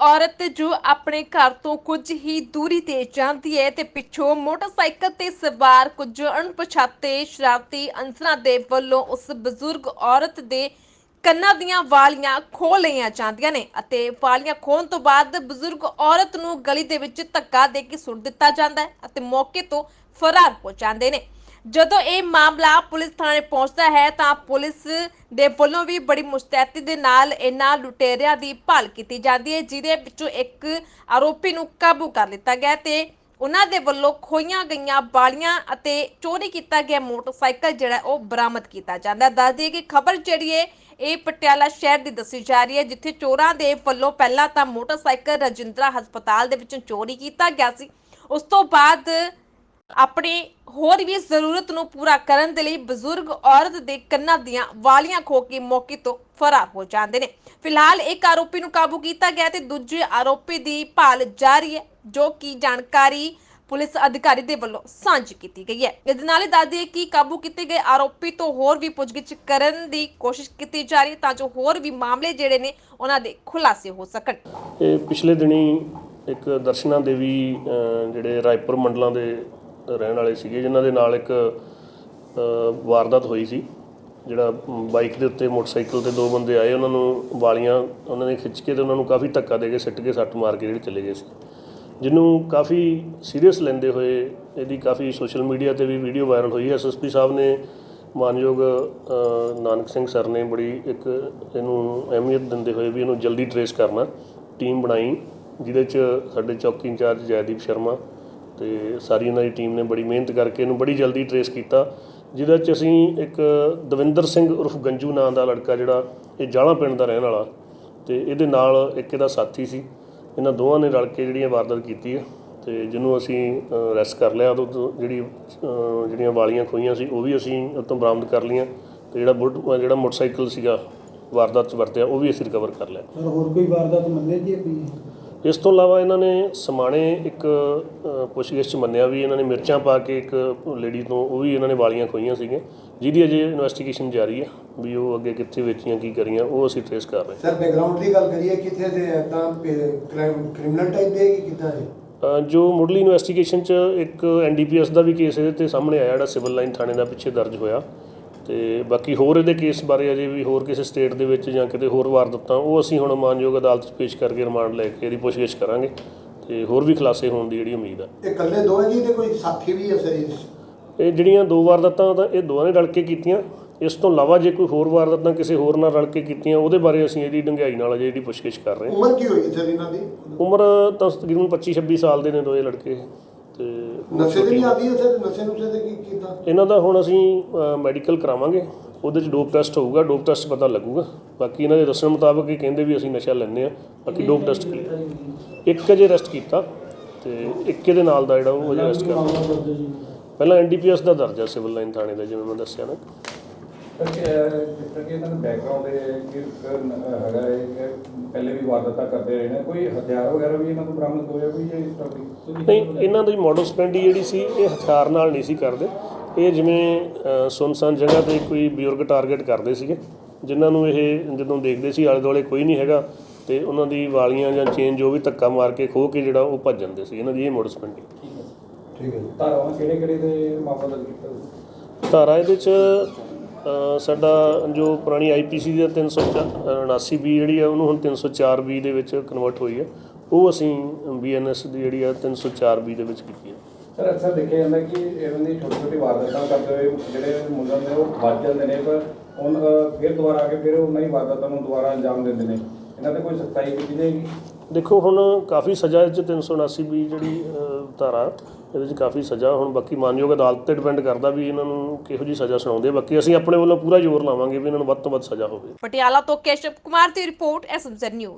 ਔਰਤ ਜੋ ਆਪਣੇ ਘਰ ਤੋਂ ਕੁਝ ਹੀ ਦੂਰੀ ਤੇ ਜਾਂਦੀ ਹੈ ਤੇ ਪਿੱਛੋਂ ਮੋਟਰਸਾਈਕਲ ਤੇ ਸਵਾਰ ਕੁਝ ਅਣਪਛਾਤੇ ਸ਼ਰਾਰਤੀ ਅਨਸਰਾਂ ਦੇ ਵੱਲੋਂ ਉਸ ਬਜ਼ੁਰਗ ਔਰਤ ਦੇ ਕੰਨਾਂ ਦੀਆਂ ਵਾਲੀਆਂ ਖੋਹ ਲਈਆਂ ਜਾਂਦੀਆਂ ਨੇ ਅਤੇ ਵਾਲੀਆਂ ਖੋਹਣ ਤੋਂ ਬਾਅਦ ਬਜ਼ੁਰਗ ਔਰਤ ਨੂੰ ਗਲੀ ਦੇ ਵਿੱਚ ਧੱਕਾ ਦੇ ਕੇ ਸੁੱਟ ਦਿੱਤਾ ਜਾਂਦਾ ਹੈ ਅਤੇ ਮੌਕੇ ਤੋਂ ਫਰਾਰ ਹੋ ਜਾਂਦੇ ਨੇ। ਜਦੋਂ ਇਹ ਮਾਮਲਾ ਪੁਲਿਸ ਥਾਣੇ ਪਹੁੰਚਦਾ ਹੈ ਤਾਂ ਪੁਲਿਸ ਦੇ ਵੱਲੋਂ ਵੀ ਬੜੀ ਮੁਸਤੈਦੀ ਦੇ ਨਾਲ ਇਹਨਾਂ ਲੁਟੇਰਿਆਂ ਦੀ ਭਾਲ ਕੀਤੀ ਜਾਂਦੀ ਹੈ, ਜਿਹਦੇ ਵਿੱਚੋਂ ਇੱਕ ਆਰੋਪੀ ਨੂੰ ਕਾਬੂ ਕਰ ਲਿੱਤਾ ਗਿਆ ਤੇ ਉਹਨਾਂ ਦੇ ਵੱਲੋਂ ਖੋਈਆਂ ਗਈਆਂ ਬਾਲੀਆਂ ਅਤੇ ਚੋਰੀ ਕੀਤਾ ਗਿਆ ਮੋਟਰਸਾਈਕਲ ਜਿਹੜਾ ਉਹ ਬਰਾਮਦ ਕੀਤਾ ਜਾਂਦਾ ਹੈ। ਦੱਸ ਦਈਏ ਕਿ ਖਬਰ ਜਿਹੜੀ ਹੈ, ਇਹ ਪਟਿਆਲਾ ਸ਼ਹਿਰ ਦੀ ਦੱਸੀ ਜਾ ਰਹੀ ਹੈ, ਜਿੱਥੇ ਚੋਰਾਂ ਦੇ ਵੱਲੋਂ ਪਹਿਲਾਂ ਤਾਂ ਮੋਟਰਸਾਈਕਲ ਰਜਿੰਦਰਾ ਹਸਪਤਾਲ ਦੇ ਵਿੱਚੋਂ ਚੋਰੀ ਕੀਤਾ ਗਿਆ ਸੀ। ਉਸ ਤੋਂ ਬਾਅਦ ਆਪਣੀ ਹੋਰ ਵੀ ਜ਼ਰੂਰਤ ਨੂੰ ਪੂਰਾ ਕਰਨ ਦੇ ਲਈ ਬਜ਼ੁਰਗ ਔਰਤ ਦੇ ਕੰਨਾਂ ਦੀਆਂ ਵਾਲੀਆਂ ਖੋ ਕੇ ਮੌਕੇ ਤੋਂ ਫਰਾਰ ਹੋ ਜਾਂਦੇ ਨੇ। ਫਿਲਹਾਲ ਇੱਕ ਆਰੋਪੀ ਨੂੰ ਕਾਬੂ ਕੀਤਾ ਗਿਆ ਤੇ ਦੂਜੇ ਆਰੋਪੀ ਦੀ ਭਾਲ ਜਾਰੀ ਹੈ, ਜੋ ਕਿ ਜਾਣਕਾਰੀ ਪੁਲਿਸ ਅਧਿਕਾਰੀ ਦੇ ਵੱਲੋਂ ਸਾਂਝੀ ਕੀਤੀ ਗਈ ਹੈ। ਇਸ ਨਾਲ ਹੀ ਦੱਸ ਕਿ ਕਾਬੂ ਕੀਤੇ ਗਏ ਆਰੋਪੀ ਤੋਂ ਹੋਰ ਵੀ ਪੁੱਛਗਿੱਛ ਕਰਨ ਦੀ ਕੋਸ਼ਿਸ਼ ਕੀਤੀ ਜਾ ਰਹੀ ਹੈ ਤਾਂ ਜੋ ਹੋਰ ਵੀ ਮਾਮਲੇ ਜਿਹੜੇ ਨੇ ਉਹਨਾਂ ਦੇ ਖੁਲਾਸੇ ਹੋ ਸਕਣ। ਇਹ ਪਿਛਲੇ ਦਿਨੀ ਇੱਕ ਦਰਸ਼ਨਾ ਦੇਵੀ ਜਿਹੜੇ ਰਾਏਪੁਰ ਮੰਡਲਾਂ ਦੇ ਰਹਿਣ ਵਾਲੇ ਸੀਗੇ, ਜਿਨ੍ਹਾਂ ਦੇ ਨਾਲ ਇੱਕ ਵਾਰਦਾਤ ਹੋਈ ਸੀ। ਜਿਹੜਾ ਬਾਈਕ ਦੇ ਉੱਤੇ ਮੋਟਰਸਾਈਕਲ ਤੇ ਦੋ ਬੰਦੇ ਆਏ, ਉਹਨਾਂ ਨੂੰ ਵਾਲੀਆਂ, ਉਹਨਾਂ ਨੇ ਖਿੱਚ ਕੇ ਤੇ ਉਹਨਾਂ ਨੂੰ ਕਾਫੀ ਧੱਕਾ ਦੇ ਕੇ ਸਿੱਟ ਕੇ ਸੱਟ ਮਾਰ ਕੇ ਜਿਹੜੇ ਚਲੇ ਗਏ ਸੀ। ਜਿਹਨੂੰ ਕਾਫੀ ਸੀਰੀਅਸ ਲੈਂਦੇ ਹੋਏ, ਇਹਦੀ ਕਾਫੀ ਸੋਸ਼ਲ ਮੀਡੀਆ ਤੇ ਵੀ ਵੀਡੀਓ ਵਾਇਰਲ ਹੋਈ। ਹੈ ਐਸਐਸਪੀ ਸਾਹਿਬ ਨੇ ਮਾਨਯੋਗ ਨਾਨਕ ਸਿੰਘ ਸਰ ਨੇ ਬੜੀ ਇੱਕ ਇਹਨੂੰ ਅਹਿਮੀਅਤ ਦਿੰਦੇ ਹੋਏ ਵੀ ਇਹਨੂੰ ਜਲਦੀ ਟਰੇਸ ਕਰਨਾ। ਟੀਮ ਬਣਾਈ, ਜਿਹਦੇ ਚ ਸਾਡੇ ਚੌਕੀ ਇੰਚਾਰਜ ਜੈਦੀਪ ਸ਼ਰਮਾ ਤੇ ਸਾਰੀ ਇਹਨਾਂ ਦੀ ਟੀਮ ਨੇ ਬੜੀ ਮਿਹਨਤ ਕਰਕੇ ਇਹਨੂੰ ਬੜੀ ਜਲਦੀ ਟਰੇਸ ਕੀਤਾ, ਜਿਹਦੇ ਚ ਅਸੀਂ ਇੱਕ ਦਵਿੰਦਰ ਸਿੰਘ ਉਰਫ ਗੰਜੂ ਨਾਂ ਦਾ ਲੜਕਾ ਜਿਹੜਾ ਇਹ ਜਾਲਾ ਪਿੰਡ ਦਾ ਰਹਿਣ ਵਾਲਾ ਤੇ ਇਹਦੇ ਨਾਲ ਇੱਕ ਇਹਦਾ ਸਾਥੀ ਸੀ, ਇਹਨਾਂ ਦੋਵਾਂ ਨੇ ਰਲ ਕੇ ਜਿਹੜੀਆਂ ਵਾਰਦਾਤ ਕੀਤੀ ਹੈ ਤੇ ਜਿਹਨੂੰ ਅਸੀਂ ਅਰੈਸਟ ਕਰ ਲਿਆ ਉਦੋਂ ਜਿਹੜੀ ਜਿਹੜੀਆਂ ਵਾਲੀਆਂ ਖੋਈਆਂ ਸੀ, ਉਹ ਵੀ ਅਸੀਂ ਉਹ ਤੋਂ ਬਰਾਮਦ ਕਰ ਲਈਆਂ ਤੇ ਜਿਹੜਾ ਬੁਲਟ ਜਿਹੜਾ ਮੋਟਰਸਾਈਕਲ ਸੀਗਾ ਵਾਰਦਾਤ 'ਚ ਵਰਤਿਆ, ਉਹ ਵੀ ਅਸੀਂ ਰਿਕਵਰ ਕਰ ਲਿਆ। ਹੋਰ ਕੋਈ ਵਾਰਦਾਤ ਮੰਨੇ ਜੀ ਕੋਈ ਇਸ ਤੋਂ ਇਲਾਵਾ ਇਹਨਾਂ ਨੇ ਸਮਾਣੇ ਇੱਕ ਪੁੱਛਗਿੱਛ 'ਚ ਮੰਨਿਆ ਵੀ ਇਹਨਾਂ ਨੇ ਮਿਰਚਾਂ ਪਾ ਕੇ ਇੱਕ ਲੇਡੀ ਤੋਂ ਉਹ ਵੀ ਇਹਨਾਂ ਨੇ ਵਾਲੀਆਂ ਖੋਈਆਂ ਸੀਗੀਆਂ ਜਿਹਦੀ ਅਜੇ ਇਨਵੈਸਟੀਗੇਸ਼ਨ ਜਾਰੀ ਹੈ ਵੀ ਉਹ ਅੱਗੇ ਕਿੱਥੇ ਵੇਚੀਆਂ ਕੀ ਕਰੀਆਂ ਉਹ ਅਸੀਂ ਟ੍ਰੇਸ ਕਰ ਰਹੇ ਹਾਂ। ਸਰ ਬੈਕਗ੍ਰਾਉਂਡ ਦੀ ਗੱਲ ਕਰੀਏ ਕਿੱਥੇ ਦੇ ਤਾਂ ਕ੍ਰਾਈਮ ਕ੍ਰਿਮੀਨਲ ਟਾਈਪ ਦੇ ਕਿ ਕਿੱਦਾਂ ਹੈ ਜੋ ਮੁੱਢਲੀ ਇਨਵੈਸਟੀਗੇਸ਼ਨ 'ਚ ਇੱਕ ਐਨਡੀਪੀਐਸ ਦਾ ਵੀ ਕੇਸ ਇਹਦੇ ਤੇ ਸਾਹਮਣੇ ਆਇਆ ਜਿਹੜਾ ਸਿਵਲ ਲਾਈਨ ਥਾਣੇ ਦਾ ਪਿੱਛੇ ਦਰਜ ਹੋਇਆ। ਤੇ ਬਾਕੀ ਹੋਰ ਇਹਦੇ ਕੇਸ ਬਾਰੇ ਅਜੇ ਵੀ ਹੋਰ ਕਿਸੇ ਸਟੇਟ ਦੇ ਵਿੱਚ ਜਾਂ ਕਿਤੇ ਹੋਰ ਵਾਰਦਾਤਾਂ ਉਹ ਅਸੀਂ ਹੁਣ ਮਾਨਯੋਗ ਅਦਾਲਤ 'ਚ ਪੇਸ਼ ਕਰਕੇ ਰਿਮਾਂਡ ਲੈ ਕੇ ਇਹਦੀ ਪੁੱਛਗਿੱਛ ਕਰਾਂਗੇ ਤੇ ਹੋਰ ਵੀ ਖੁਲਾਸੇ ਹੋਣ ਦੀ ਜਿਹੜੀ ਉਮੀਦ ਆ। ਇਹ ਇਕੱਲੇ ਦੋ ਹੈ ਜੀ ਤੇ ਕੋਈ ਸਾਥੀ ਵੀ ਹੈ ਸਰ ਇਹ ਜਿਹੜੀਆਂ ਦੋ ਵਾਰਦਾਤਾਂ ਤਾਂ ਇਹ ਦੋਵਾਂ ਨੇ ਰਲ ਕੇ ਕੀਤੀਆਂ। ਇਸ ਤੋਂ ਇਲਾਵਾ ਜੇ ਕੋਈ ਹੋਰ ਵਾਰਦਾਤਾਂ ਕਿਸੇ ਹੋਰ ਨਾਲ ਰਲ ਕੇ ਕੀਤੀਆਂ ਉਹਦੇ ਬਾਰੇ ਅਸੀਂ ਇਹਦੀ ਡੂੰਘਾਈ ਨਾਲ ਅਜੇ ਜਿਹੜੀ ਪੁੱਛਗਿੱਛ ਕਰ ਰਹੇ ਹਾਂ। ਉਮਰ ਕੀ ਹੋਈ ਸਰ ਇਹਨਾਂ ਦੀ? ਉਮਰ ਤਾਂ ਤਕਰੀਬਨ 25 26 ਸਾਲ ਦੇ ਨੇ ਦੋਏ ਲੜਕੇ। ਤੇ ਨਸ਼ੇ ਦੀ ਆਦੀ ਹੈ ਸਰ ਨਸ਼ੇ ਨੁਸ਼ੇ ਦੇ ਕੀ ਕਿੱਦਾਂ ਇਹਨਾਂ ਦਾ ਹੁਣ ਅਸੀਂ ਮੈਡੀਕਲ ਕਰਾਵਾਂਗੇ। ਉਹਦੇ ਚ ਡੋਪ ਟੈਸਟ ਹੋਊਗਾ ਡੋਪ ਟੈਸਟ ਪਤਾ ਲੱਗੂਗਾ। ਬਾਕੀ ਇਹਨਾਂ ਦੇ ਦੱਸਣ ਮੁਤਾਬਕ ਇਹ ਕਹਿੰਦੇ ਵੀ ਅਸੀਂ ਨਸ਼ਾ ਲੈਂਦੇ ਆ ਬਾਕੀ ਡੋਪ ਟੈਸਟ ਇੱਕ ਅਜੇ ਅਰੈਸਟ ਕੀਤਾ ਤੇ ਇੱਕ ਇਹਦੇ ਨਾਲ ਦਾ ਜਿਹੜਾ ਉਹ ਅਜੇ ਅਰੈਸਟ ਕਰ ਪਹਿਲਾਂ ਐਨਡੀਪੀਐਸ ਦਾ ਦਰਜਾ ਸਿਵਲ ਲਾਈਨ ਥਾਣੇ ਦਾ ਜਿਵੇਂ ਮੈਂ ਦੱਸਿਆ ਨਾ। ਕਿ ਇਹਨਾਂ ਦਾ ਬੈਕਗ੍ਰਾਉਂਡ ਹੈ ਕਿ ਇੱਕ ਹੈਗਾ ਹੈ ਕਿ ਪਹਿਲੇ ਵੀ ਵਾਰਦਾਤਾਂ ਕਰਦੇ ਰਹੇ ਨੇ। ਕੋਈ ਹਥਿਆਰ ਵਗੈਰਾ ਵੀ ਇਹਨਾਂ ਤੋਂ ਬਰਾਮਦ ਹੋਇਆ ਕੋਈ ਇਸ ਤਰ੍ਹਾਂ ਦੀ ਨਹੀਂ ਇਹਨਾਂ ਦੀ ਮੋਡਲ ਸਪੈਂਡੀ ਜਿਹੜੀ ਸੀ ਇਹ ਹਥਿਆਰ ਨਾਲ ਨਹੀਂ ਸੀ ਕਰਦੇ। ਇਹ ਜਿਵੇਂ ਸੁੰਨਸਾਨ ਜਗ੍ਹਾ ਤੇ ਕੋਈ ਬਜ਼ੁਰਗ ਟਾਰਗੇਟ ਕਰਦੇ ਸੀਗੇ ਜਿਨ੍ਹਾਂ ਨੂੰ ਇਹ ਜਦੋਂ ਦੇਖਦੇ ਸੀ ਆਲੇ ਦੁਆਲੇ ਕੋਈ ਨਹੀਂ ਹੈਗਾ ਤੇ ਉਹਨਾਂ ਦੀ ਵਾਲੀਆਂ ਜਾਂ ਚੇਨ ਜੋ ਵੀ ਧੱਕਾ ਮਾਰ ਕੇ ਖੋਹ ਕੇ ਜਿਹੜਾ ਉਹ ਭੱਜ ਜਾਂਦੇ ਸੀ। ਇਹਨਾਂ ਦੀ ਇਹ ਮੋਡਲ ਸਪੈਂਡੀ ਠੀਕ ਹੈ ਜੀ। ਧਾਰਾਵਾਂ ਕਿਹੜੇ ਕਿਹੜੇ ਦੇ ਮਾਮਲਾ ਦਰਜ ਕੀਤਾ ਧਾਰਾ ਇਹਦੇ ਚ ਸਾਡਾ ਜੋ ਪੁਰਾਣੀ ਆਈਪੀਸੀ ਦੀ 379 ਬੀ ਜਿਹੜੀ ਆ ਉਹਨੂੰ ਹੁਣ 304 ਬੀ ਦੇ ਵਿੱਚ ਕਨਵਰਟ ਹੋਈ ਹੈ ਉਹ ਅਸੀਂ ਬੀਐਨਐਸ ਦੀ ਜਿਹੜੀ ਆ 304 ਬੀ ਦੇ ਵਿੱਚ ਕੀਤੀ ਹੈ ਸਰ ਅਕਸਰ ਦੇਖਿਆ ਜਾਂਦਾ ਕਿ ਇਹਨਾਂ ਦੀ ਛੋਟੀ ਛੋਟੀ ਵਾਰਦਾਤਾਂ ਕਰਦੇ ਹੋਏ ਜਿਹੜੇ ਮੁਲਜ਼ਮ ਨੇ ਉਹ ਬਚ ਜਾਂਦੇ ਨੇ ਪਰ ਹੁਣ ਫਿਰ ਦੁਬਾਰਾ ਆ ਕੇ ਫਿਰ ਉਹਨਾਂ ਹੀ ਵਾਰਦਾਤਾਂ ਨੂੰ ਦੁਬਾਰਾ ਅੰਜਾਮ ਦਿੰਦੇ ਨੇ। ਇਹਨਾਂ ਤੇ ਕੋਈ ਸਖਤਾਈ ਕੀਤੀ ਜਾਏਗੀ? ਦੇਖੋ ਹੁਣ ਕਾਫੀ ਸਜ਼ਾ ਇਹ 'ਚ 379 ਵੀ ਜਿਹੜੀ ਧਾਰਾ ਇਹਦੇ ਵਿੱਚ ਕਾਫੀ ਸਜ਼ਾ, ਹੁਣ ਬਾਕੀ ਮਾਨਯੋਗ ਅਦਾਲਤ ਤੇ ਡਿਪੈਂਡ ਕਰਦਾ ਵੀ ਇਹਨਾਂ ਨੂੰ ਕਿਹੋ ਜੀ ਸਜ਼ਾ ਸੁਣਾਉਂਦੇ ਬਾਕੀ ਅਸੀਂ ਆਪਣੇ ਵੱਲੋਂ ਪੂਰਾ ਜ਼ੋਰ ਲਾਵਾਂਗੇ ਵੀ ਇਹਨਾਂ ਨੂੰ ਵੱਧ ਤੋਂ ਵੱਧ ਸਜ਼ਾ ਹੋਵੇ। ਪਟਿਆਲਾ ਤੋਂ ਕੇਸ਼ਵ ਕੁਮਾਰ ਦੀ ਰਿਪੋਰਟ ਐਸਐਮਜ਼ੈਡ ਨਿਊਜ਼